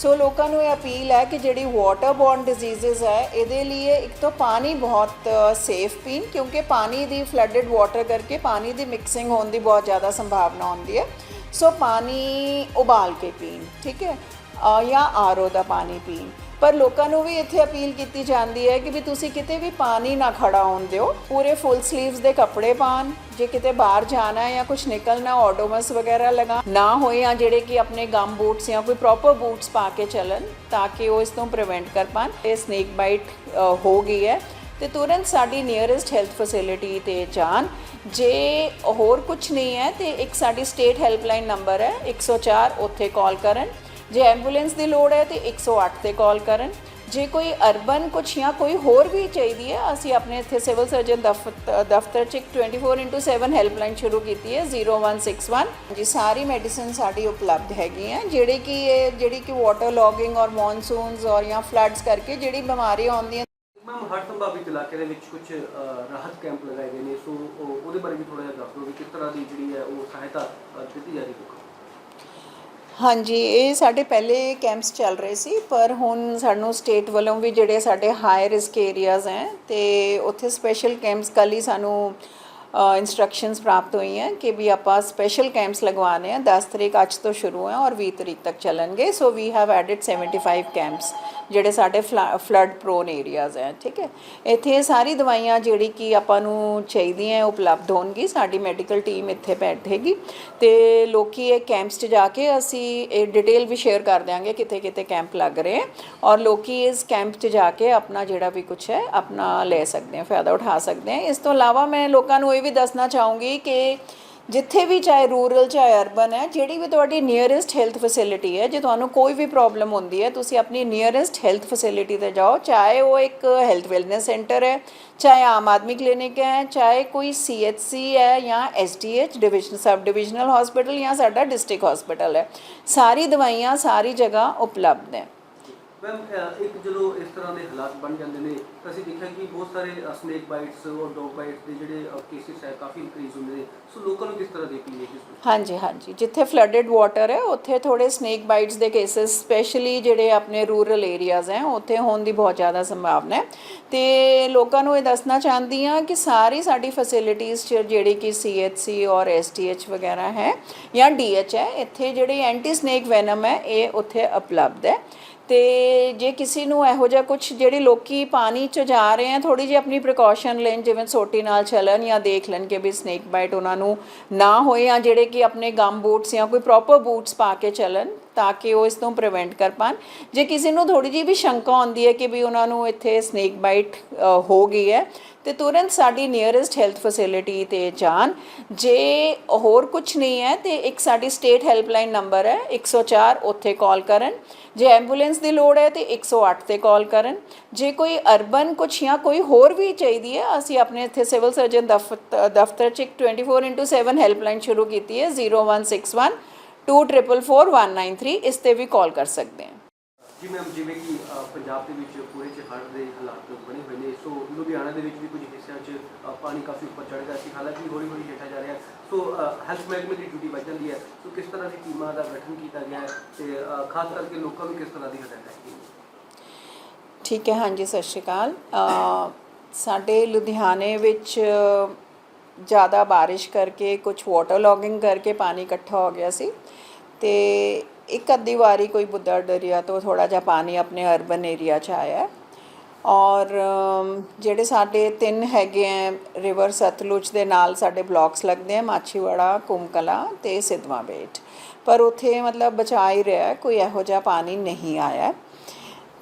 ਸੋ ਲੋਕਾਂ ਨੂੰ ਇਹ ਅਪੀਲ ਹੈ ਕਿ ਜਿਹੜੀ ਵਾਟਰ ਬੋਰਨ ਡਿਜ਼ੀਜ਼ਸ ਹੈ ਇਹਦੇ ਲਈ ਇੱਕ ਤਾਂ ਪਾਣੀ ਬਹੁਤ ਸੇਫ ਪੀਣ ਕਿਉਂਕਿ ਪਾਣੀ ਦੀ ਫਲੱਡਡ ਵਾਟਰ ਕਰਕੇ ਪਾਣੀ ਦੀ ਮਿਕਸਿੰਗ ਹੋਣ ਦੀ ਬਹੁਤ ਜ਼ਿਆਦਾ ਸੰਭਾਵਨਾ ਹੁੰਦੀ ਹੈ। ਸੋ ਪਾਣੀ ਉਬਾਲ ਕੇ ਪੀਣ ਠੀਕ ਹੈ? ਅ, ਜਾਂ ਆਰਓ ਦਾ ਪਾਣੀ ਪੀਣ। ਪਰ ਲੋਕਾਂ ਨੂੰ ਵੀ ਇੱਥੇ ਅਪੀਲ ਕੀਤੀ ਜਾਂਦੀ ਹੈ ਕਿ ਵੀ ਤੁਸੀਂ ਕਿਤੇ ਵੀ ਪਾਣੀ ਨਾ ਖੜਾ ਹੋਣ ਦਿਓ। ਪੂਰੇ ਫੁੱਲ ਸਲੀਵਸ ਦੇ ਕੱਪੜੇ ਪਾਣ ਜੇ ਕਿਤੇ ਬਾਹਰ ਜਾਣਾ ਹੈ ਜਾਂ ਕੁਝ ਨਿਕਲਣਾ ਆਟੋਮਸ ਵਗੈਰਾ ਲਗਾ ਨਾ ਹੋਏ ਜਾਂ ਜਿਹੜੇ ਕਿ ਆਪਣੇ ਗਮ ਬੂਟਸ ਜਾਂ ਕੋਈ ਪ੍ਰੋਪਰ ਬੂਟਸ ਪਾ ਕੇ ਚੱਲਣ ਤਾਂ ਕਿ ਉਹ ਇਸ ਤੋਂ ਪ੍ਰੀਵੈਂਟ ਕਰ ਪਾਣ। ਇਹ ਸਨੇਕ ਬਾਈਟ ਹੋ ਗਈ ਹੈ ਤੇ ਤੁਰੰਤ ਸਾਡੀ ਨੀਅਰੈਸਟ ਹੈਲਥ ਫੈਸਿਲਿਟੀ ਤੇ ਜਾਣ। ਜੇ ਹੋਰ ਕੁਝ ਨਹੀਂ ਹੈ ਤੇ ਇੱਕ ਸਾਡੀ ਸਟੇਟ ਹੈਲਪਲਾਈਨ ਨੰਬਰ ਹੈ 104 ਉੱਥੇ ਕਾਲ ਕਰਨ। ਜੇ ਐਂਬੂਲੈਂਸ ਦੀ ਲੋੜ ਹੈ ਤੇ 108 ਤੇ ਕਾਲ ਕਰਨ। ਜੇ ਕੋਈ ਅਰਬਨ ਕੁਛ ਜਾਂ ਕੋਈ ਹੋਰ ਵੀ ਚਾਹੀਦੀ ਹੈ, ਅਸੀਂ ਆਪਣੇ ਇੱਥੇ ਸਿਵਲ ਸਰਜਨ ਦਫ਼ਤਰ ਚ ਇੱਕ 24/7 ਹੈਲਪਲਾਈਨ ਸ਼ੁਰੂ ਕੀਤੀ ਹੈ 0161 ਜੀ ਸਾਰੀ ਮੈਡੀਸਿਨ ਸਾਡੀ ਉਪਲਬਧ ਹੈਗੀ ਹੈ, ਜਿਹੜੇ ਕਿ ਇਹ, ਜਿਹੜੀ ਕਿ ਵਾਟਰ ਲੌਗਿੰਗ ਔਰ ਮੌਨਸੂਨਸ ਔਰ ਜਾਂ ਫਲੱਡਸ ਕਰਕੇ ਜਿਹੜੀ ਬਿਮਾਰੀਆਂ ਆਉਂਦੀਆਂ। ਮੈਮ ਹੜ੍ਹ ਸੰਭਾਵਿਤ ਇਲਾਕੇ ਦੇ ਵਿੱਚ ਕੁਝ ਰਾਹਤ ਕੈਂਪ ਲਗਾਏ ਗਏ ਨੇ, ਸੋ ਉਹਦੇ ਬਾਰੇ ਵੀ ਥੋੜਾ ਜਿਹਾ ਦੱਸ ਵੀ ਕਿਸ ਤਰ੍ਹਾਂ ਦੀ ਜਿਹੜੀ ਹੈ ਉਹ ਸਹਾਇਤਾ ਦਿੱਤੀ ਜਾ ਰਹੀ ਹੈ। ਹਾਂਜੀ, ਇਹ ਸਾਡੇ ਪਹਿਲੇ ਕੈਂਪਸ ਚੱਲ ਰਹੇ ਸੀ, ਪਰ ਹੁਣ ਸਾਨੂੰ ਸਟੇਟ ਵੱਲੋਂ ਵੀ ਜਿਹੜੇ ਸਾਡੇ ਹਾਈ ਰਿਸਕ ਏਰੀਆਜ਼ ਹੈ, ਤੇ ਉੱਥੇ ਸਪੈਸ਼ਲ ਕੈਂਪਸ ਕੱਲ੍ਹ ਹੀ ਸਾਨੂੰ ਇਨਸਟਰਕਸ਼ਨਸ ਪ੍ਰਾਪਤ ਹੋਈਆਂ ਕਿ ਵੀ ਆਪਾਂ ਸਪੈਸ਼ਲ ਕੈਂਪਸ ਲਗਵਾਉਣੇ ਆ 10 ਤਰੀਕ ਅੱਜ ਤੋਂ ਸ਼ੁਰੂ ਹੈ ਔਰ 20 ਤਰੀਕ ਤੱਕ ਚੱਲਣਗੇ so we have added 75 camps ਜਿਹੜੇ ਸਾਡੇ ਫਲੱਡ ਪ੍ਰੋਨ ਏਰੀਆਜ਼ ਹੈ, ਠੀਕ ਹੈ? ਇੱਥੇ ਇਹ ਸਾਰੀ ਦਵਾਈਆਂ ਜਿਹੜੀ ਕਿ ਆਪਾਂ ਨੂੰ ਚਾਹੀਦੀਆਂ ਉਪਲਬਧ ਹੋਣਗੀ, ਸਾਡੀ ਮੈਡੀਕਲ ਟੀਮ ਇੱਥੇ ਬੈਠੇਗੀ ਤੇ ਲੋਕੀ ਇਹ ਕੈਂਪਸ 'ਚ ਜਾ ਕੇ ਅਸੀਂ ਇਹ ਡਿਟੇਲ ਵੀ ਸ਼ੇਅਰ ਕਰ ਦਿਆਂਗੇ ਕਿਤੇ ਕਿਤੇ ਕੈਂਪ ਲੱਗ ਰਹੇ ਹੈ ਔਰ ਲੋਕੀ ਇਸ ਕੈਂਪ 'ਚ ਜਾ ਕੇ ਆਪਣਾ ਜਿਹੜਾ ਵੀ ਕੁਝ ਹੈ, ਆਪਣਾ ਲੈ ਸਕਦੇ ਆ ਫਾਇਦਾ ਉਠਾ ਸਕਦੇ ਆ ਇਸ ਤੋਂ ਇਲਾਵਾ ਮੈਂ ਲੋਕਾਂ ਨੂੰ ਇਹ ਵੀ ਦੱਸਣਾ ਚਾਹੂੰਗੀ ਕਿ ਜਿੱਥੇ ਵੀ ਚਾਹੇ ਰੂਰਲ ਚਾਹੇ ਅਰਬਨ ਹੈ, ਜਿਹੜੀ ਵੀ ਤੁਹਾਡੀ ਨੀਅਰੈਸਟ ਹੈਲਥ ਫੈਸਿਲਿਟੀ ਹੈ, ਜੇ ਤੁਹਾਨੂੰ ਕੋਈ ਵੀ ਪ੍ਰੋਬਲਮ ਹੁੰਦੀ ਹੈ, ਤੁਸੀਂ ਆਪਣੀ ਨੀਅਰੈਸਟ ਹੈਲਥ ਫੈਸਿਲਿਟੀ ਤੇ ਜਾਓ, ਚਾਹੇ ਉਹ ਇੱਕ ਹੈਲਥ ਵੈਲਨੈਸ ਸੈਂਟਰ ਹੈ, ਚਾਹੇ ਆਮ ਆਦਮੀ ਕਲੀਨਿਕ ਹੈ, ਚਾਹੇ ਕੋਈ ਸੀਐਚਸੀ ਹੈ ਜਾਂ SDH division sub divisional hospital ਜਾਂ ਸਾਡਾ ਡਿਸਟ੍ਰਿਕਟ ਹਸਪੀਟਲ ਹੈ। ਸਾਰੀ ਦਵਾਈਆਂ ਸਾਰੀ ਜਗ੍ਹਾ ਉਪਲਬਧ ਹੈ। ਮੈਮ uh, ਇੱਕ ਜਦੋਂ ਇਸ ਤਰ੍ਹਾਂ ਦੇ ਹਾਲਾਤ ਬਣ ਜਾਂਦੇ ਨੇ, ਤਾਂ ਅਸੀਂ ਦੇਖਿਆ ਕਿ ਬਹੁਤ ਸਾਰੇ ਸਨੇਕ ਬਾਈਟਸ ਔਰ ਡੌਗ ਬਾਈਟਸ ਦੇ ਜਿਹੜੇ ਕੇਸਿਸ ਹੈ, ਕਾਫੀ ਇਨਕਰੀਜ਼ ਹੁੰਦੇ ਨੇ। ਸੋ ਲੋਕਾਂ ਨੂੰ ਕਿਸ ਤਰ੍ਹਾਂ ਦੇਖ ਲਈਏ ਇਸ ਵਿੱਚ? ਹਾਂਜੀ ਹਾਂਜੀ। ਜਿੱਥੇ ਫਲੱਡਡ ਵਾਟਰ ਹੈ, ਉੱਥੇ ਥੋੜੇ ਸਨੇਕ ਬਾਈਟਸ ਦੇ ਕੇसेस ਸਪੈਸ਼ਲੀ ਜਿਹੜੇ ਆਪਣੇ ਰੂਰਲ ਏਰੀਆਜ਼ ਹੈ, ਉੱਥੇ ਹੋਣ ਦੀ ਬਹੁਤ ਜ਼ਿਆਦਾ ਸੰਭਾਵਨਾ ਹੈ। ਤੇ ਲੋਕਾਂ ਨੂੰ ਇਹ ਦੱਸਣਾ ਚਾਹੁੰਦੀ ਆ ਕਿ ਸਾਰੀ ਸਾਡੀ ਫੈਸਿਲਿਟੀਆਂ ਜਿਹੜੀ ਕਿ ਸੀਐਚਸੀ ਔਰ ਐਸਟੀਐਚ ਵਗੈਰਾ ਹੈ ਜਾਂ ਡੀਐਚ ਹੈ, ਇੱਥੇ ਜਿਹੜੀ ਐਂਟੀ ਸਨੇਕ ਵੈਨਮ ਹੈ, ਇਹ ਉੱਥੇ ਉਪਲਬਧ ਹੈ। ਤੇ ਜੇ ਕਿਸੇ ਨੂੰ ਇਹੋ ਜਿਹਾ ਕੁਝ ਜਿਹੜੇ ਲੋਕੀ ਪਾਣੀ 'ਚ ਜਾ ਰਹੇ ਆ ਥੋੜੀ ਜਿਹੀ ਆਪਣੀ ਪ੍ਰੀਕਾਸ਼ਨ ਲੈਣ, ਜਿਵੇਂ ਸੋਟੀ ਨਾਲ ਚੱਲਣ ਜਾਂ ਦੇਖ ਲੈਣ ਕਿ ਵੀ ਸਨੇਕ ਬਾਈਟ ਉਹਨਾਂ ਨੂੰ ਨਾ ਹੋਏ ਜਾਂ ਜਿਹੜੇ ਕਿ ਆਪਣੇ ਗਮ ਬੂਟਸ ਜਾਂ ਕੋਈ ਪ੍ਰੋਪਰ ਬੂਟਸ ਪਾ ਕੇ ਚੱਲਣ ਤਾਂ ਕਿ ਉਹ ਇਸ ਤੋਂ ਪ੍ਰੀਵੈਂਟ ਕਰ ਪਾਣ। ਜੇ ਕਿਸੇ ਨੂੰ ਥੋੜੀ ਜਿਹੀ ਵੀ ਸ਼ੰਕਾ ਆਉਂਦੀ ਹੈ ਕਿ ਵੀ ਉਹਨਾਂ ਨੂੰ ਇੱਥੇ ਸਨੇਕ ਬਾਈਟ ਹੋ ਗਈ ਹੈ ਤੇ ਤੁਰੰਤ ਸਾਡੀ ਨੀਅਰੈਸਟ ਹੈਲਥ ਫੈਸਿਲਿਟੀ ਤੇ ਜਾਣ। ਜੇ ਹੋਰ ਕੁਝ ਨਹੀਂ ਹੈ ਤੇ ਇੱਕ ਸਾਡੀ ਸਟੇਟ ਹੈਲਪਲਾਈਨ ਨੰਬਰ ਹੈ 104 ਉੱਥੇ ਕਾਲ ਕਰਨ। ਜੇ ਐਂਬੂਲੈਂਸ ਦੀ ਲੋੜ ਹੈ ਤੇ 108 ਤੇ ਕਾਲ ਕਰਨ। ਜੇ ਕੋਈ ਅਰਬਨ ਕੁਝ ਜਾਂ ਕੋਈ ਹੋਰ ਵੀ ਚਾਹੀਦੀ ਹੈ ਅਸੀਂ ਆਪਣੇ ਇੱਥੇ ਸਿਵਲ ਸਰਜਨ ਦਫ਼ਤਰ ਚ ਇੱਕ 24/7 ਹੈਲਪਲਾਈਨ ਸ਼ੁਰੂ ਕੀਤੀ ਹੈ 0161 244193 ਇਸ ਤੇ ਵੀ ਕਾਲ ਕਰ ਸਕਦੇ ਹਾਂ। ਜੀ ਮੈਮ ਜਿਵੇਂ ਕਿ ਅ, ਪੰਜਾਬ ਦੇ ਵਿੱਚ ਪੂਰੇ ਚ ਹੜ੍ਹ ਦੇ ਹਾਲਾਤ ਸੋ ਲੁਧਿਆਣਾ ਦੇ ਵਿੱਚ ਵੀ ਕੁਝ ਹਿੱਸਿਆਂ 'ਚ ਪਾਣੀ ਕਾਫੀ ਉੱਪਰ ਚੜ੍ਹ ਗਿਆ ਸੀ। ਹਾਲਾਂਕਿ ਹੌਲੀ ਹੌਲੀ ਹੇਠਾਂ ਜਾ ਰਿਹਾ। ਸੋ ਹੈਲਥ ਮਹਿਕਮੇ ਦੀ ਡਿਊਟੀ ਵੱਧ ਜਾਂਦੀ ਹੈ। ਸੋ ਕਿਸ ਤਰ੍ਹਾਂ ਦੀ ਟੀਮਾਂ ਦਾ ਗਠਨ ਕੀਤਾ ਗਿਆ ਹੈ ਤੇ ਖਾਸ ਕਰਕੇ ਲੋਕਾਂ ਨੂੰ ਕਿਸ ਤਰ੍ਹਾਂ ਦੀ ਹਦਾਇਤ ਹੈ? ਠੀਕ ਹੈ, ਹਾਂਜੀ, ਸਤਿ ਸ਼੍ਰੀ ਅਕਾਲ। ਸਾਡੇ ਲੁਧਿਆਣੇ ਵਿੱਚ ਜ਼ਿਆਦਾ ਬਾਰਿਸ਼ ਕਰਕੇ ਕੁਝ ਵਾਟਰ ਲੌਗਿੰਗ ਕਰਕੇ ਪਾਣੀ ਇਕੱਠਾ ਹੋ ਗਿਆ ਸੀ। ਤੇ ਇੱਕ ਅੱਧੀ ਵਾਰੀ ਕੋਈ ਬੁੱਧਾ ਦਰਿਆ ਤੋਂ ਥੋੜਾ ਜਿਹਾ ਪਾਣੀ ਆਪਣੇ ਅਰਬਨ ਏਰੀਆ 'ਚ ਆਇਆ ਔਰ ਜਿਹੜੇ ਸਾਡੇ ਤਿੰਨ ਹੈਗੇ ਹੈ ਰਿਵਰ ਸਤਲੁਜ ਦੇ ਨਾਲ ਸਾਡੇ ਬਲਾਕਸ ਲੱਗਦੇ ਆ ਮਾਛੀਵਾੜਾ, ਕੁੰਮਕਲਾ ਤੇ ਸਿਧਵਾ ਬੇਟ ਪਰ ਉੱਥੇ ਮਤਲਬ ਬਚਾ ਹੀ ਰਿਹਾ ਕੋਈ ਇਹੋ ਜਿਹਾ ਪਾਣੀ ਨਹੀਂ ਆਇਆ ਹੈ।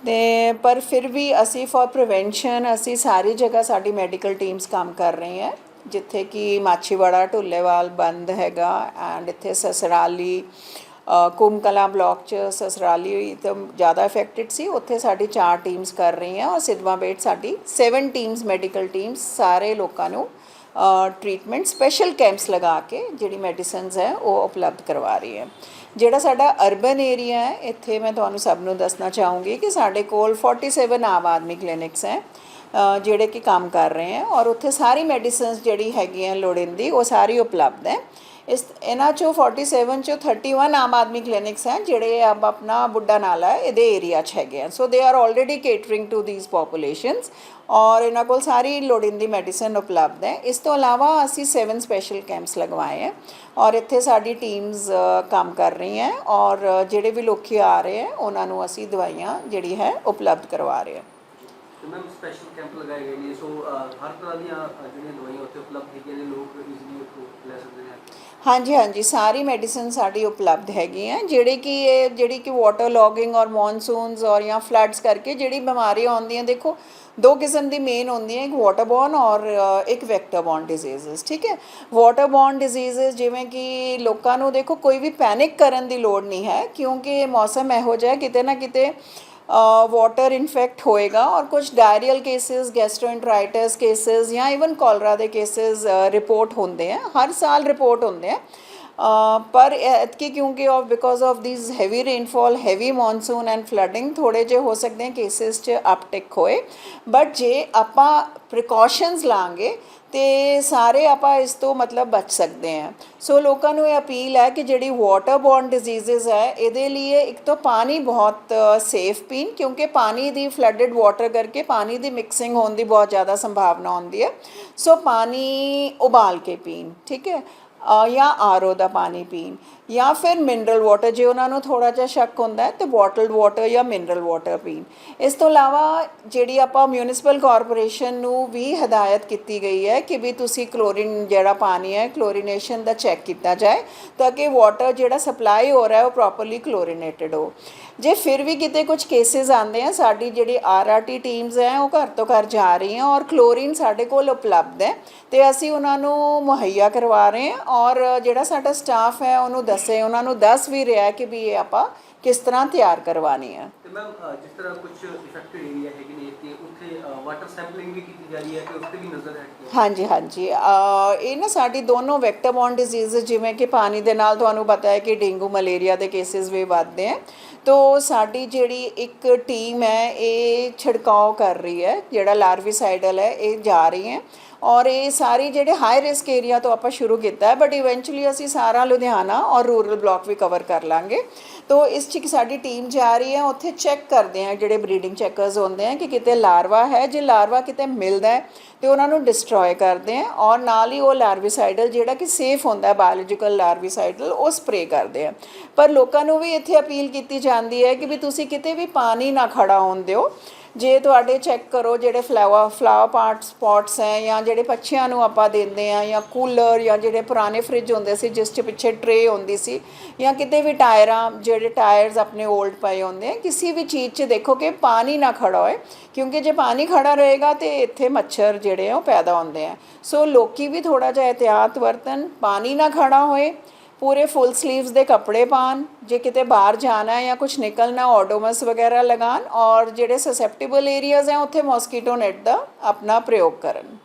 ਤੇ ਪਰ ਫਿਰ ਵੀ ਅਸੀਂ ਫॉर ਪ੍ਰੀਵੈਂਸ਼ਨ ਅਸੀਂ ਸਾਰੀ ਜਗ੍ਹਾ ਸਾਡੀ ਮੈਡੀਕਲ ਟੀਮਸ ਕੰਮ ਕਰ ਰਹੀ ਹੈ ਜਿੱਥੇ ਕਿ ਮਾਛੀਵਾੜਾ, ਢੁੱਲੇਵਾਲ ਬੰਦ ਹੈਗਾ ਐਂਡ ਇੱਥੇ ਸਸਰਾਲੀ ਅ, ਕੁੰਮਕਲਾ ਬਲਾਕ ਚ ਸਸਰਾਲੀ ਤਾਂ ਜ਼ਿਆਦਾ ਇਫੈਕਟਡ ਸੀ। ਉੱਥੇ ਸਾਡੀ ਚਾਰ ਟੀਮਸ ਕਰ ਰਹੀਆਂ ਔਰ ਸਿਧਵਾ ਬੇਟ ਸਾਡੀ 7 ਟੀਮਸ ਮੈਡੀਕਲ ਟੀਮਸ ਸਾਰੇ ਲੋਕਾਂ ਨੂੰ ਟ੍ਰੀਟਮੈਂਟ ਸਪੈਸ਼ਲ ਕੈਂਪਸ ਲਗਾ ਕੇ ਜਿਹੜੀ ਮੈਡੀਸਿਨਸ ਹੈ ਉਹ ਉਪਲਬਧ ਕਰਵਾ ਰਹੀ ਹੈ। ਜਿਹੜਾ ਸਾਡਾ ਅਰਬਨ ਏਰੀਆ ਹੈ ਇੱਥੇ ਮੈਂ ਤੁਹਾਨੂੰ ਸਭ ਨੂੰ ਦੱਸਣਾ ਚਾਹੂੰਗੀ ਕਿ ਸਾਡੇ ਕੋਲ 47 ਆਮ ਆਦਮੀ ਕਲੀਨਿਕਸ ਹੈ ਜਿਹੜੇ ਕਿ ਕੰਮ ਕਰ ਰਹੇ ਹੈ ਔਰ ਉੱਥੇ ਸਾਰੀ ਮੈਡੀਸਿਨਸ ਜਿਹੜੀ ਹੈਗੀਆਂ ਲੋੜੀਂਦੀ ਉਹ ਸਾਰੀ ਉਪਲਬਧ ਹੈ। ਇਸ ਇਹਨਾਂ ਚੋਂ 47 ਚੋਂ 31 ਆਮ ਆਦਮੀ ਕਲੀਨਿਕਸ ਹੈ, ਜਿਹੜੇ ਅਬ ਆਪਣਾ ਬੁੱਢਾ ਨਾਲਾ ਇਹਦੇ ਏਰੀਆ 'ਚ ਹੈਗੇ ਆ। So they are already catering to these populations ਔਰ ਇਹਨਾਂ ਕੋਲ ਸਾਰੀ ਲੋੜੀਂਦੀ ਮੈਡੀਸਨ ਉਪਲਬਧ ਹੈ। ਇਸ ਤੋਂ ਇਲਾਵਾ ਅਸੀਂ 7 ਸਪੈਸ਼ਲ ਕੈਂਪਸ ਲਗਵਾਏ ਹੈ ਔਰ ਇੱਥੇ ਸਾਡੀ ਟੀਮਸ ਕੰਮ ਕਰ ਰਹੀ ਹੈ ਔਰ ਜਿਹੜੇ ਵੀ ਲੋਕੀ ਆ ਰਹੇ ਹੈ, ਉਹਨਾਂ ਨੂੰ ਅਸੀਂ ਦਵਾਈਆਂ ਜਿਹੜੀ ਹੈ ਉਪਲਬਧ ਕਰਵਾ ਰਹੇ ਹਾਂ। ਮੈਮ ਸਪੈਸ਼ਲ ਕੈਂਪ ਲਗਾਏ ਗਏ ਨੇ ਸੋ ਹਰ ਤਰ੍ਹਾਂ ਦੀਆਂ ਜਿਹੜੀਆਂ ਦਵਾਈਆਂ ਉੱਥੇ ਉਪਲਬਧ ਹੈਗੀਆਂ ਨੇ, ਲੋਕ ਈਜ਼ੀਲੀ ਲੈ ਸਕਦੇ ਨੇ। ਹਾਂਜੀ ਹਾਂਜੀ। ਸਾਰੀ ਮੈਡੀਸਨ ਸਾਡੀ ਉਪਲਬਧ ਹੈਗੀ ਹੈ ਜਿਹੜੇ ਕਿ ਇਹ, ਜਿਹੜੀ ਕਿ ਵਾਟਰ ਲੌਗਿੰਗ ਔਰ ਮੌਨਸੂਨਸ ਔਰ ਜਾਂ ਫਲੱਡਸ ਕਰਕੇ ਜਿਹੜੀ ਬਿਮਾਰੀਆਂ ਆਉਂਦੀਆਂ, ਦੇਖੋ, ਦੋ ਕਿਸਮ ਦੀ ਮੇਨ ਹੁੰਦੀਆਂ, ਇੱਕ ਵਾਟਰਬੋਰਨ ਔਰ ਇੱਕ ਵੈਕਟਰਬੋਰਨ ਡਿਜ਼ੀਜ਼ਸ ਠੀਕ ਹੈ? ਵਾਟਰਬੋਰਨ ਡਿਜ਼ੀਜ਼ਸ ਜਿਵੇਂ ਕਿ ਲੋਕਾਂ ਨੂੰ ਦੇਖੋ, ਕੋਈ ਵੀ ਪੈਨਿਕ ਕਰਨ ਦੀ ਲੋੜ ਨਹੀਂ ਹੈ, ਕਿਉਂਕਿ ਮੌਸਮ ਇਹੋ ਜਿਹਾ ਕਿਤੇ ਨਾ ਕਿਤੇ वाटर इन्फेक्ट होएगा और कुछ डायरियल केसेस गैस्ट्रोइंट्राइटिस केसेस या इवन कॉलरा ਦੇ ਕੇसेस ਰਿਪੋਰਟ ਹੁੰਦੇ ਆ ਹਰ ਸਾਲ ਰਿਪੋਰਟ ਹੁੰਦੇ ਆ ਪਰ ਐਤਕੀ ਕਿਉਂਕਿ of because of these heavy rainfall heavy monsoon and flooding ਥੋੜੇ ਜਿਹੇ ਹੋ ਸਕਦੇ ਆ ਕੇਸਿਸ 'ਚ ਅਪਟਿਕ ਹੋਏ ਬਟ ਜੇ ਆਪਾਂ ਪ੍ਰੀਕਾਸ਼ਨਸ ਲਾਂਗੇ ਤੇ ਸਾਰੇ ਆਪਾਂ ਇਸ ਤੋਂ ਮਤਲਬ ਬਚ ਸਕਦੇ ਹਾਂ ਸੋ ਲੋਕਾਂ ਨੂੰ ਇਹ ਅਪੀਲ ਹੈ ਕਿ ਜਿਹੜੀ ਵਾਟਰਬੋਰਨ ਡਿਜ਼ੀਜ਼ਸ ਹੈ ਇਹਦੇ ਲਈ ਇੱਕ ਤਾਂ ਪਾਣੀ ਬਹੁਤ ਸੇਫ ਪੀਣ ਕਿਉਂਕਿ ਪਾਣੀ ਦੀ ਫਲੱਡਡ ਵਾਟਰ ਕਰਕੇ ਪਾਣੀ ਦੀ ਮਿਕਸਿੰਗ ਹੋਣ ਦੀ ਬਹੁਤ ਜ਼ਿਆਦਾ ਸੰਭਾਵਨਾ ਹੁੰਦੀ ਹੈ ਸੋ ਪਾਣੀ ਉਬਾਲ ਕੇ ਪੀਣ ਠੀਕ ਹੈ ਜਾਂ ਆਰ ਓ ਦਾ ਪਾਣੀ ਪੀਣ। ਜਾਂ ਫਿਰ ਮਿਨਰਲ ਵਾਟਰ ਜੇ ਉਹਨਾਂ ਨੂੰ ਥੋੜਾ ਜਿਹਾ ਸ਼ੱਕ ਹੁੰਦਾ ਹੈ, ਤੇ ਬੋਟਲਡ ਵਾਟਰ ਜਾਂ ਮਿਨਰਲ ਵਾਟਰ ਪੀਣ। ਇਸ ਤੋਂ ਇਲਾਵਾ ਜਿਹੜੀ ਆਪਾਂ ਮਿਊਨਿਸਪਲ ਕਾਰਪੋਰੇਸ਼ਨ ਨੂੰ ਵੀ ਹਦਾਇਤ ਕੀਤੀ ਗਈ ਹੈ ਕਿ ਵੀ ਤੁਸੀਂ ਕਲੋਰੀਨ ਜਿਹੜਾ ਪਾਣੀ ਹੈ ਕਲੋਰੀਨੇਸ਼ਨ ਦਾ ਚੈੱਕ ਕੀਤਾ ਜਾਏ, ਤਾਂ ਕਿ ਵਾਟਰ ਜਿਹੜਾ ਸਪਲਾਈ ਹੋ ਰਿਹਾ ਹੈ, ਉਹ ਪ੍ਰੋਪਰਲੀ ਕਲੋਰੀਨੇਟਡ ਹੋ। ਜੇ ਫਿਰ ਵੀ ਕਿਤੇ ਕੁਝ ਕੇਸਿਸ ਆਉਂਦੇ ਆ, ਸਾਡੀ ਜਿਹੜੀ ਆਰਆਰਟੀ ਟੀਮਸ ਹੈ, ਉਹ ਘਰ ਤੋਂ ਘਰ ਜਾ ਰਹੀਆਂ ਔਰ ਕਲੋਰੀਨ ਸਾਡੇ ਕੋਲ ਉਪਲਬਧ ਹੈ, ਤੇ ਅਸੀਂ ਉਹਨਾਂ ਨੂੰ ਮੁਹੱਈਆ ਕਰਵਾ ਰਹੇ ਹਾਂ ਔਰ ਜਿਹੜਾ ਸਾਡਾ ਸਟਾਫ ਹੈ, ਉਹਨੂੰ ਦੱਸੇ, ਉਹਨਾਂ ਨੂੰ ਦੱਸ ਵੀ ਰਿਹਾ ਕਿ ਵੀ ਇਹ ਆਪਾਂ ਕਿਸ ਤਰ੍ਹਾਂ ਤਿਆਰ ਕਰਵਾਣੀ ਹੈ ਤੇ ਮੈਮ ਜਿਸ ਤਰ੍ਹਾਂ ਕੁਝ ਇਫੈਕਟਡ ਏਰੀਆ ਹੈਗੇ ਨੇ ਤੇ ਉੱਥੇ ਵਾਟਰ ਸੈਂਪਲਿੰਗ ਵੀ ਕੀਤੀ ਜਾ ਰਹੀ ਹੈ ਕਿ ਉਸ ਤੇ ਵੀ ਨਜ਼ਰ ਰੱਖੀ ਹਾਂਜੀ ਹਾਂਜੀ। ਇਹ ਨਾ ਸਾਡੀ ਦੋਨੋਂ ਵੈਕਟਰਬੋਰਨ ਡਿਜ਼ੀਜ਼ ਜਿਵੇਂ ਕਿ ਪਾਣੀ ਦੇ ਨਾਲ ਤੁਹਾਨੂੰ ਪਤਾ ਹੈ ਕਿ ਡੇਂਗੂ, ਮਲੇਰੀਆ ਦੇ ਕੇਸਿਸ ਵੀ ਵੱਧਦੇ ਹੈ। ਤੋ, ਸਾਡੀ ਜਿਹੜੀ ਇੱਕ ਟੀਮ ਹੈ, ਇਹ ਛਿੜਕਾਓ ਕਰ ਰਹੀ ਹੈ, ਜਿਹੜਾ ਲਾਰਵੀਸਾਈਡਲ ਹੈ, ਇਹ ਜਾ ਰਹੀ ਹੈ। ਔਰ ਇਹ ਸਾਰੀ ਜਿਹੜੇ ਹਾਈ ਰਿਸਕ ਏਰੀਆ ਤੋਂ ਆਪਾਂ ਸ਼ੁਰੂ ਕੀਤਾ ਹੈ ਬਟ ਇਵੈਂਚੁਅਲੀ ਅਸੀਂ ਸਾਰਾ ਲੁਧਿਆਣਾ ਔਰ ਰੂਰਲ ਬਲਾਕ ਵੀ ਕਵਰ ਕਰ ਲਾਂਗੇ। ਤੋ, ਇਸ 'ਚ ਇੱਕ ਸਾਡੀ ਟੀਮ ਜਾ ਰਹੀ ਹੈ, ਉੱਥੇ ਚੈੱਕ ਕਰਦੇ ਆ ਜਿਹੜੇ ਬਰੀਡਿੰਗ ਚੈਕਰਸ ਹੁੰਦੇ ਆ ਕਿ ਕਿਤੇ ਲਾਰਵਾ ਹੈ, ਜੇ ਲਾਰਵਾ ਕਿਤੇ ਮਿਲਦਾ ਹੈ, ਤੇ ਉਹਨਾਂ ਨੂੰ ਡਿਸਟਰੋਏ ਕਰਦੇ ਆ ਔਰ ਨਾਲ ਹੀ ਉਹ ਲਾਰਵੀਸਾਈਡਲ ਜਿਹੜਾ ਕਿ ਸੇਫ ਹੁੰਦਾ ਹੈ ਬਾਇਓਲੋਜੀਕਲ ਲਾਰਵੀਸਾਈਡਲ ਉਹ ਸਪਰੇ ਕਰਦੇ ਆ ਪਰ ਲੋਕਾਂ ਨੂੰ ਵੀ ਇੱਥੇ ਅਪੀਲ ਕੀਤੀ ਜਾਂਦੀ ਹੈ ਕਿ ਵੀ ਤੁਸੀਂ ਕਿਤੇ ਵੀ ਪਾਣੀ ਨਾ ਖੜਾ ਹੋਣ ਦਿਓ ਜੇ ਤੁਹਾਡੇ ਚੈੱਕ ਕਰੋ ਜਿਹੜੇ ਫਲਾਵਰ ਫਲਾਵਰ ਪਾਰਟ ਸਪੌਟਸ ਹੈ ਜਾਂ ਜਿਹੜੇ ਪੱਛੀਆਂ ਨੂੰ ਆਪਾਂ ਦਿੰਦੇ ਆ ਜਾਂ ਕੂਲਰ ਜਾਂ ਜਿਹੜੇ ਪੁਰਾਣੇ ਫ੍ਰਿਜ ਹੁੰਦੇ ਸੀ ਜਿਸ 'ਚ ਪਿੱਛੇ ਟਰੇ ਹੁੰਦੀ ਸੀ ਜਾਂ ਕਿਤੇ ਵੀ ਟਾਇਰਾਂ, ਜਿਹੜੇ ਟਾਇਰਸ ਆਪਣੇ 올ਡ ਪਏ ਹੁੰਦੇ ਆ, ਕਿਸੇ ਵੀ ਚੀਜ਼ 'ਚ ਦੇਖੋ ਕਿ ਪਾਣੀ ਨਾ ਖੜਾ ਹੋਏ, ਕਿਉਂਕਿ ਜੇ ਪਾਣੀ ਖੜਾ ਰਹੇਗਾ ਤੇ ਇੱਥੇ ਮੱਛਰ ਜਿਹੜੇ ਆ ਉਹ ਪੈਦਾ ਹੁੰਦੇ ਆ। ਸੋ ਲੋਕੀ ਵੀ ਥੋੜਾ ਜਿਹਾ ਇhtiyਾਤ ਵਰਤਨ ਪਾਣੀ ਨਾ ਖੜਾ ਹੋਏ ਪੂਰੇ ਫੁੱਲ ਸਲੀਵਸ ਦੇ ਕੱਪੜੇ ਪਾਣ ਜੇ ਕਿਤੇ ਬਾਹਰ ਜਾਣਾ ਹੈ ਜਾਂ ਕੁਝ ਨਿਕਲਣਾ ਓਡੋਮਸ ਵਗੈਰਾ ਲਗਾਣ ਔਰ ਜਿਹੜੇ ਸਸੈਪਟੇਬਲ ਏਰੀਆਜ਼ ਹੈ, ਉੱਥੇ ਮੋਸਕੀਟੋ ਨੈਟ ਦਾ ਆਪਣਾ ਪ੍ਰਯੋਗ ਕਰਨ।